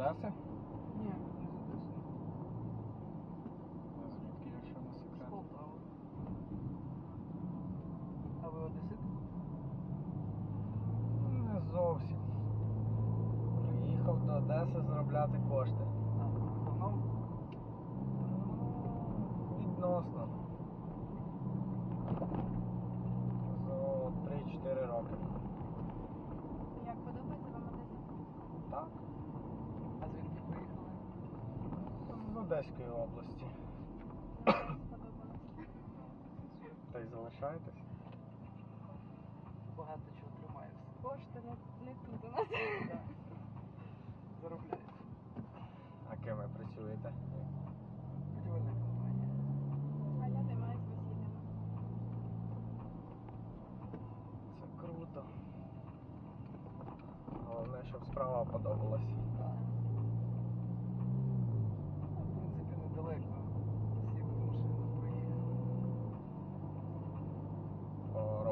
Одеси? Ні, не з Одеси. Звідки, якщо не З секрет? Полтави. А ви одесит? Не зовсім. Приїхав до Одеси заробляти кошти. А, давно? Ну, Відносно. За 3-4 роки. Як подобається вам Одеса? Так. А звідки приїхали? З Одеської області. Та й залишаєтесь? Багато чого тримаєшся. Кошти не, не тут у нас. Заробляєш. А ким ви працюєте? Будівельна компанія. А я займаюся весіллями. Це круто. Головне, щоб справа подобалась.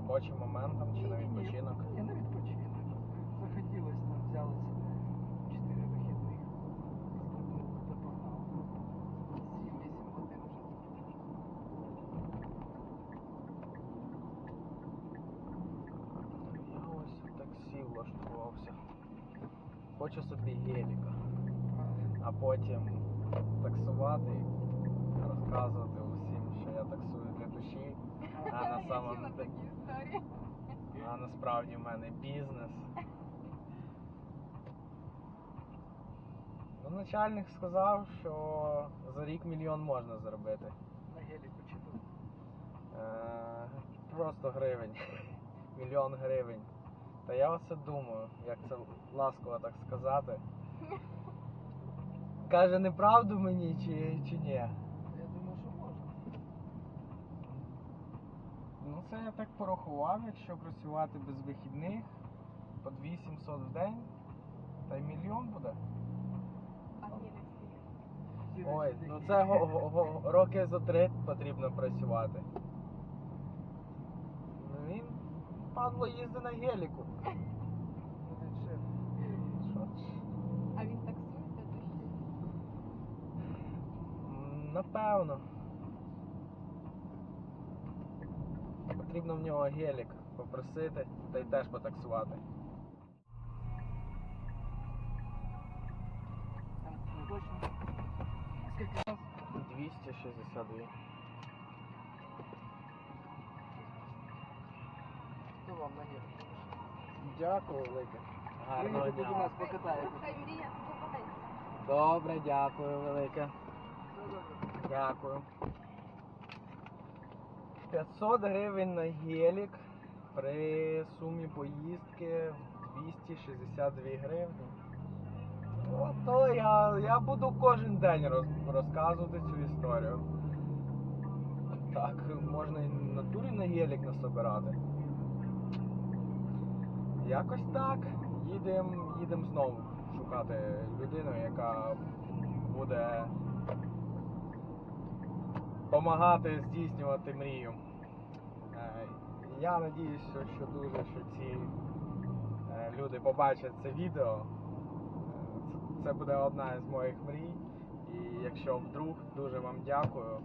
робочим моментам чи на Ні-ні-ні, відпочинок. Ні, на відпочинок. Захотілося нам, взяли собі 4 вихідних. Та погнали. 7-8 годин вже тут. Я ось в таксі влаштувався. Хочу собі геліка, Правильно. а потім таксувати і розказувати А на Я самом чула такі історії. а насправді в мене бізнес. Ну, начальник сказав, що за рік мільйон можна заробити. На геліку чи тут. Е, просто гривень. Мільйон гривень. Та я оце думаю, як це ласково так сказати. Каже, неправду мені чи, чи ні? Я думаю, що можна. Ну це я так порахував, якщо працювати без вихідних по 2700 в день, та й мільйон буде. Ой, ну це го- го- го- роки за три потрібно працювати. Ну він падло їздить на геліку. Що? А він таксує для душі? М, Напевно. Потрібно в нього гелік попросити та й теж потаксувати. Скільки раз? 262. Хто вам на геліку? Дякую, велике. Гарного дня. нас, збувається. Добре, дякую, велике. Дякую. 500 гривень на гелік при сумі поїздки 262 гривні. Ото я, я буду кожен день роз, розказувати цю історію. Так, можна і натурі на гелік насобирати. Якось так. Їдемо їдем знову шукати людину, яка буде допомагати здійснювати мрію. Е, Я надіюся, що, дуже що ці е, люди побачать це відео. Е, Це, буде одна з моїх мрій. І якщо вдруг, дуже вам дякую.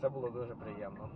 Це було дуже приємно.